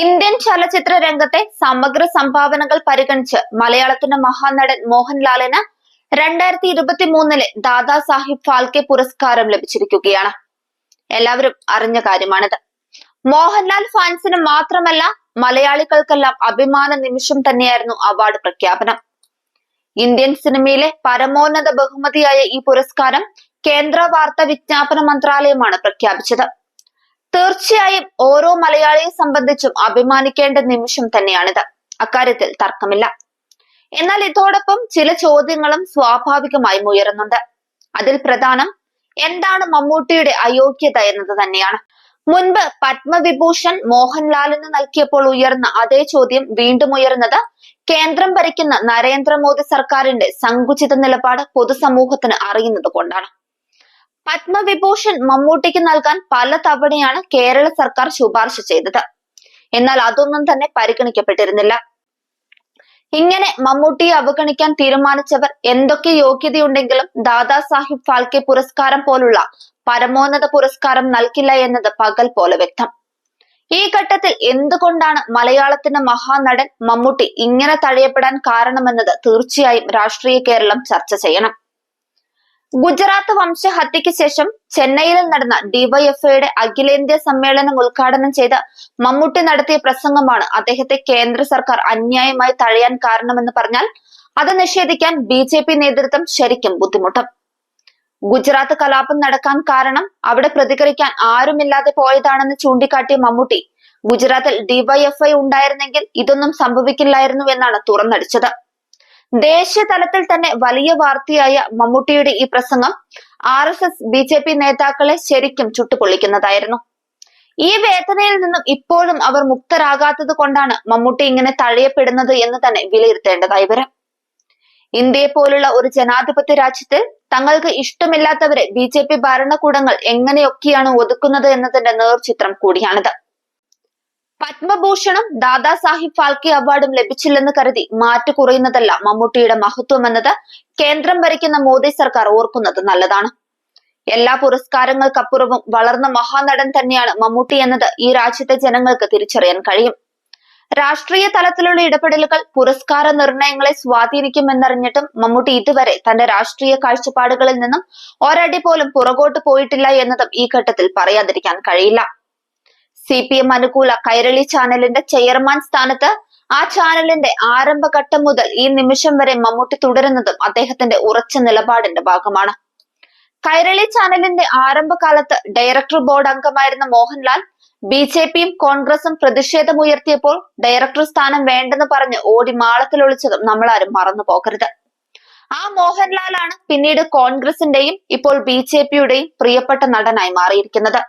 Indian ചലച്ചിത്ര രംഗത്തെ സമഗ്ര സംഭാവനകൾ പരിഗണിച്ച് മലയാളത്തിന്റെ മഹാനടൻ മോഹൻലാലിന് രണ്ടായിരത്തി ഇരുപത്തി മൂന്നിലെ ദാദാ സാഹിബ് ഫാൽക്കെ പുരസ്കാരം ലഭിച്ചിരിക്കുകയാണ്. എല്ലാവരും അറിഞ്ഞ കാര്യമാണിത്. മോഹൻലാൽ ഫാൻസിന് മാത്രമല്ല മലയാളികൾക്കെല്ലാം അഭിമാന നിമിഷം തന്നെയായിരുന്നു അവാർഡ് പ്രഖ്യാപനം. ഇന്ത്യൻ സിനിമയിലെ പരമോന്നത ബഹുമതിയായ ഈ പുരസ്കാരം കേന്ദ്ര വാർത്താ വിജ്ഞാപന മന്ത്രാലയമാണ് പ്രഖ്യാപിച്ചത്. തീർച്ചയായും ഓരോ മലയാളിയെ സംബന്ധിച്ചും അഭിമാനിക്കേണ്ട നിമിഷം തന്നെയാണിത്. അക്കാര്യത്തിൽ തർക്കമില്ല. എന്നാൽ ഇതോടൊപ്പം ചില ചോദ്യങ്ങളും സ്വാഭാവികമായും ഉയരുന്നുണ്ട്. അതിൽ പ്രധാനം എന്താണ് മമ്മൂട്ടിയുടെ അയോഗ്യത എന്നത് തന്നെയാണ്. മുൻപ് പത്മവിഭൂഷൺ മോഹൻലാലിന് നൽകിയപ്പോൾ ഉയർന്ന അതേ ചോദ്യം വീണ്ടും ഉയർന്നത് കേന്ദ്രം ഭരിക്കുന്ന നരേന്ദ്രമോദി സർക്കാരിന്റെ സങ്കുചിത നിലപാട് പൊതുസമൂഹത്തിന് അറിയുന്നത് കൊണ്ടാണ്. പത്മവിഭൂഷൺ മമ്മൂട്ടിക്ക് നൽകാൻ പല തവണയാണ് കേരള സർക്കാർ ശുപാർശ ചെയ്തത്. എന്നാൽ അതൊന്നും തന്നെ പരിഗണിക്കപ്പെട്ടിരുന്നില്ല. ഇങ്ങനെ മമ്മൂട്ടിയെ അവഗണിക്കാൻ തീരുമാനിച്ചവർ എന്തൊക്കെ യോഗ്യതയുണ്ടെങ്കിലും ദാദാ സാഹിബ് ഫാൽക്കെ പുരസ്കാരം പോലുള്ള പരമോന്നത പുരസ്കാരം നൽകില്ല എന്നത് പകൽ പോലെ വ്യക്തം. ഈ ഘട്ടത്തിൽ എന്തുകൊണ്ടാണ് മലയാളത്തിന്റെ മഹാനടൻ മമ്മൂട്ടി ഇങ്ങനെ തഴയപ്പെടാൻ കാരണമെന്നത് തീർച്ചയായും രാഷ്ട്രീയ കേരളം ചർച്ച ചെയ്യണം. ഗുജറാത്ത് വംശഹത്യയ്ക്ക് ശേഷം ചെന്നൈയിൽ നടന്ന ഡിവൈഎഫ്ഐയുടെ അഖിലേന്ത്യാ സമ്മേളനം ഉദ്ഘാടനം ചെയ്ത മമ്മൂട്ടി നടത്തിയ പ്രസംഗമാണ് അദ്ദേഹത്തെ കേന്ദ്ര സർക്കാർ അന്യായമായി തഴയാൻ കാരണമെന്ന് പറഞ്ഞാൽ അത് നിഷേധിക്കാൻ ബി ജെ പി നേതൃത്വം ശരിക്കും ബുദ്ധിമുട്ടും. ഗുജറാത്ത് കലാപം നടക്കാൻ കാരണം അവിടെ പ്രതികരിക്കാൻ ആരുമില്ലാതെ പോയതാണെന്ന് ചൂണ്ടിക്കാട്ടിയ മമ്മൂട്ടി ഗുജറാത്തിൽ ഡിവൈഎഫ്ഐ ഉണ്ടായിരുന്നെങ്കിൽ ഇതൊന്നും സംഭവിക്കില്ലായിരുന്നു എന്നാണ് തുറന്നടിച്ചത്. ദേശീയ തലത്തിൽ തന്നെ വലിയ വാർത്തയായ മമ്മൂട്ടിയുടെ ഈ പ്രസംഗം R S S B J P നേതാക്കളെ ശരിക്കും ചുട്ടുപൊള്ളിക്കുന്നതായിരുന്നു. ഈ വേദനയിൽ നിന്നും ഇപ്പോഴും അവർ മുക്തരാകാത്തത് കൊണ്ടാണ് മമ്മൂട്ടി ഇങ്ങനെ തഴയപ്പെടുന്നത് എന്ന് തന്നെ വിലയിരുത്തേണ്ടതായി വരാം. ഇന്ത്യയെ പോലുള്ള ഒരു ജനാധിപത്യ രാജ്യത്തിൽ തങ്ങൾക്ക് ഇഷ്ടമില്ലാത്തവരെ ബി ജെ പി ഭരണകൂടങ്ങൾ എങ്ങനെയൊക്കെയാണ് ഒതുക്കുന്നത് എന്നതിന്റെ നേർചിത്രം കൂടിയാണിത്. പത്മഭൂഷണും ദാദാസാഹിബ് ഫാൽക്കെ അവാർഡും ലഭിച്ചില്ലെന്ന് കരുതി മാറ്റു കുറയുന്നതല്ല മമ്മൂട്ടിയുടെ മഹത്വം എന്നത്. കേന്ദ്രം ഭരിക്കുന്ന മോദി സർക്കാർ ഓർക്കുന്നത് നല്ലതാണ്. എല്ലാ പുരസ്കാരങ്ങൾക്കപ്പുറവും വളർന്ന മഹാനടൻ തന്നെയാണ് മമ്മൂട്ടി എന്നത് ഈ രാജ്യത്തെ ജനങ്ങൾക്ക് തിരിച്ചറിയാൻ കഴിയും. രാഷ്ട്രീയ തലത്തിലുള്ള ഇടപെടലുകൾ പുരസ്കാര നിർണയങ്ങളെ സ്വാധീനിക്കുമെന്നറിഞ്ഞിട്ടും മമ്മൂട്ടി ഇതുവരെ തന്റെ രാഷ്ട്രീയ കാഴ്ചപ്പാടുകളിൽ നിന്നും ഒരടി പോലും പുറകോട്ട് പോയിട്ടില്ല എന്നതും ഈ ഘട്ടത്തിൽ പറയാതിരിക്കാൻ കഴിയില്ല. സി പി എം അനുകൂല കൈരളി ചാനലിന്റെ ചെയർമാൻ സ്ഥാനത്ത് ആ ചാനലിന്റെ ആരംഭഘട്ടം മുതൽ ഈ നിമിഷം വരെ മമ്മൂട്ടി തുടരുന്നതും അദ്ദേഹത്തിന്റെ ഉറച്ച നിലപാടിന്റെ ഭാഗമാണ്. കൈരളി ചാനലിന്റെ ആരംഭകാലത്ത് ഡയറക്ടർ ബോർഡ് അംഗമായിരുന്ന മോഹൻലാൽ ബി ജെ പിയും കോൺഗ്രസും പ്രതിഷേധമുയർത്തിയപ്പോൾ ഡയറക്ടർ സ്ഥാനം വേണ്ടെന്ന് പറഞ്ഞ് ഓടി മാളത്തിൽ ഒളിച്ചതും നമ്മളാരും മറന്നു പോകരുത്. ആ മോഹൻലാലാണ് പിന്നീട് കോൺഗ്രസിന്റെയും ഇപ്പോൾ ബി ജെ പിയുടെയും പ്രിയപ്പെട്ട നടനായി മാറിയിരിക്കുന്നത്.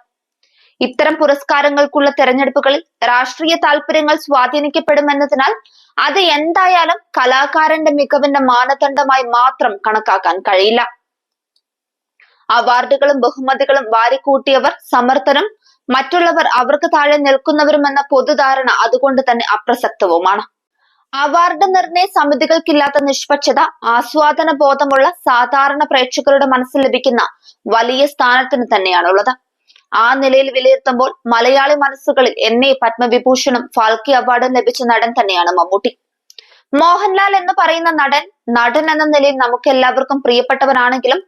ഇത്തരം പുരസ്കാരങ്ങൾക്കുള്ള തെരഞ്ഞെടുപ്പുകളിൽ രാഷ്ട്രീയ താല്പര്യങ്ങൾ സ്വാധീനിക്കപ്പെടുമെന്നതിനാൽ അത് എന്തായാലും കലാകാരന്റെ മികവിന്റെ മാനദണ്ഡമായി മാത്രം കണക്കാക്കാൻ കഴിയില്ല. അവാർഡുകളും ബഹുമതികളും വാരിക്കൂട്ടിയവർ സമർത്ഥരും മറ്റുള്ളവർ അവർക്ക് താഴെ നിൽക്കുന്നവരുമെന്ന പൊതുധാരണ അതുകൊണ്ട് തന്നെ അപ്രസക്തവുമാണ്. അവാർഡ് നിർണയ സമിതികൾക്കില്ലാത്ത നിഷ്പക്ഷത ആസ്വാദന ബോധമുള്ള സാധാരണ പ്രേക്ഷകരുടെ മനസ്സിൽ ലഭിക്കുന്ന വലിയ സ്ഥാനത്തിന് തന്നെയാണുള്ളത്. ആ നിലയിൽ വിലയിരുത്തുമ്പോൾ മലയാളി മനസ്സുകളിൽ എന്നെ പത്മവിഭൂഷണും ഫാൽക്കി അവാർഡും ലഭിച്ച നടൻ തന്നെയാണ് മമ്മൂട്ടി. മോഹൻലാൽ എന്ന് പറയുന്ന നടൻ നടൻ എന്ന നിലയിൽ നമുക്ക് എല്ലാവർക്കും പ്രിയപ്പെട്ടവനാണെങ്കിലും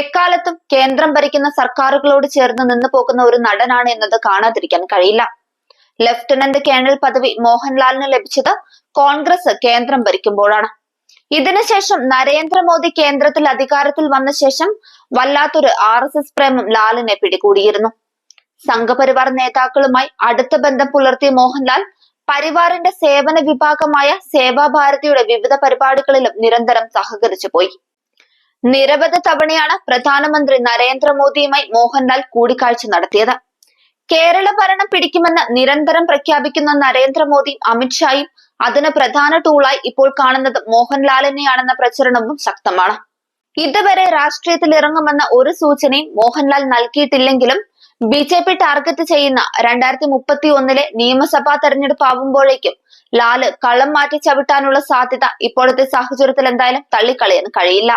എക്കാലത്തും കേന്ദ്രം ഭരിക്കുന്ന സർക്കാരുകളോട് ചേർന്ന് നിന്ന് പോകുന്ന ഒരു നടനാണ് എന്നത് കാണാതിരിക്കാൻ കഴിയില്ല. ലഫ്റ്റനന്റ് കേണൽ പദവി മോഹൻലാലിന് ലഭിച്ചത് കോൺഗ്രസ് കേന്ദ്രം ഭരിക്കുമ്പോഴാണ്. ഇതിനുശേഷം നരേന്ദ്രമോദി കേന്ദ്രത്തിൽ അധികാരത്തിൽ വന്ന ശേഷം വല്ലാത്തൊരു ആർ എസ് എസ് പ്രേമം ലാലിനെ പിടികൂടിയിരുന്നു. സംഘപരിവാർ നേതാക്കളുമായി അടുത്ത ബന്ധം പുലർത്തിയ മോഹൻലാൽ പരിവാറിന്റെ സേവന വിഭാഗമായ സേവാഭാരതിയുടെ വിവിധ പരിപാടികളിലും നിരന്തരം സഹകരിച്ചു പോയി. നിരവധി തവണയാണ് പ്രധാനമന്ത്രി നരേന്ദ്രമോദിയുമായി മോഹൻലാൽ കൂടിക്കാഴ്ച നടത്തിയത്. കേരള ഭരണം പിടിക്കുമെന്ന് നിരന്തരം പ്രഖ്യാപിക്കുന്ന നരേന്ദ്രമോദിയും അമിത്ഷായും അതിന് പ്രധാന ടൂളായി ഇപ്പോൾ കാണുന്നത് മോഹൻലാലിനെയാണെന്ന പ്രചരണവും ശക്തമാണ്. ഇതുവരെ രാഷ്ട്രീയത്തിൽ ഇറങ്ങുമെന്ന ഒരു സൂചനയും മോഹൻലാൽ നൽകിയിട്ടില്ലെങ്കിലും ബി ജെ പി ടാർഗറ്റ് ചെയ്യുന്ന രണ്ടായിരത്തി മുപ്പത്തി ഒന്നിലെ നിയമസഭാ തെരഞ്ഞെടുപ്പ് ആവുമ്പോഴേക്കും ലാൽ കളം മാറ്റി ചവിട്ടാനുള്ള സാധ്യത ഇപ്പോഴത്തെ സാഹചര്യത്തിൽ എന്തായാലും തള്ളിക്കളയാൻ കഴിയില്ല.